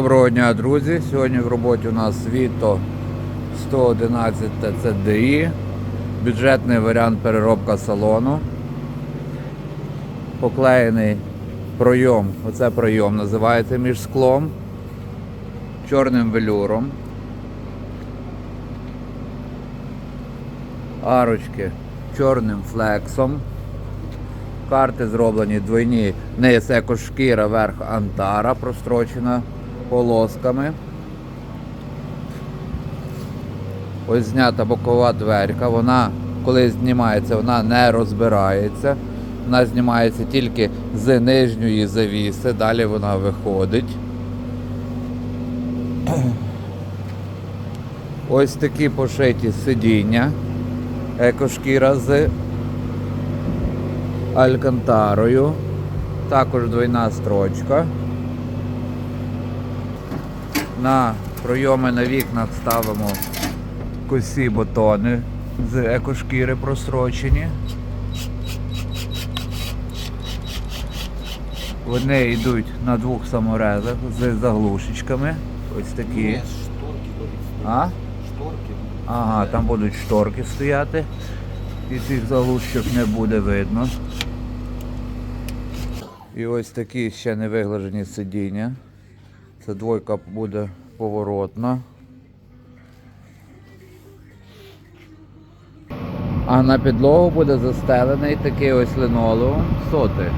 Доброго дня, друзі! Сьогодні в роботі у нас Vito 111 TCDI, бюджетний варіант переробка салону. Поклеєний пройом, оце пройом називається між склом, чорним велюром. Арочки чорним флексом. Карти зроблені двойні, низ екошкіра, верх антара, прострочена полосками. Ось знята бокова дверка. Вона, коли знімається, вона не розбирається. Вона знімається тільки з нижньої завіси, далі вона виходить. Ось такі пошиті сидіння. Екошкіра з алькантарою. Також двойна строчка. На пройоми на вікнах ставимо косі бутони з екошкіри прострочені. Вони йдуть на двох саморезах з заглушечками. Ось такі. А? Шторки. Ага, там будуть шторки стояти. І цих заглушок не буде видно. І ось такі ще не виглажені сидіння. Це двойка буде поворотна. А на підлогу буде застелений такий ось линолеум соти.